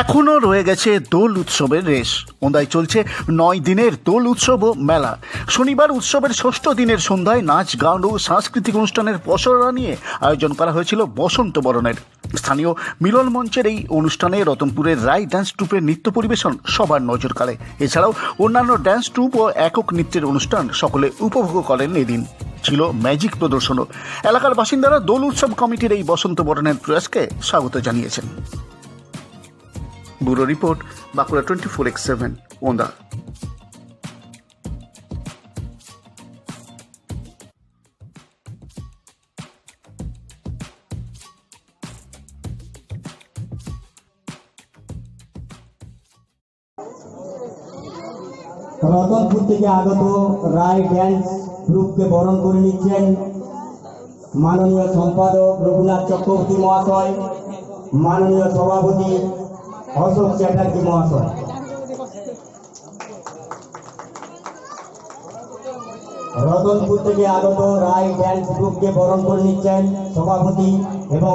এখনও রয়ে গেছে দোল উৎসবের রেশ। ওন্দায় চলছে নয় দিনের দোল উৎসব ও মেলা। শনিবার উৎসবের ষষ্ঠ দিনের সন্ধ্যায় নাচ, গান ও সাংস্কৃতিক অনুষ্ঠানের পসরা নিয়ে আয়োজন করা হয়েছিল বসন্ত বরণের। স্থানীয় মিলন মঞ্চের এই অনুষ্ঠানে রতনপুরের রায় ড্যান্স ট্রুপের নৃত্য পরিবেশন সবার নজর কাড়ে। এছাড়াও অন্যান্য ড্যান্স ট্রুপ ও একক নৃত্যের অনুষ্ঠান সকলে উপভোগ করেন এদিন। ছিল ম্যাজিক প্রদর্শনও। এলাকার বাসিন্দারা দোল উৎসব কমিটির এই বসন্ত বরণের প্রয়াসকে স্বাগত জানিয়েছেন। Bureau report, Bankura twenty four X seven, Onda. Ratanpur থেকে আগত রায় ড্যান্স গ্রুপকে বরণ করে নিচ্ছেন মাননীয় সম্পাদক রঘুনাথ চক্রবর্তী মহাশয়, মাননীয় সভাপতি অশোক চ্যাটার্জি মহাশয়। রতনপুর থেকে আগত রায় ড্যান্স গ্রুপকে বরণ করে নিচ্ছেন সভাপতি এবং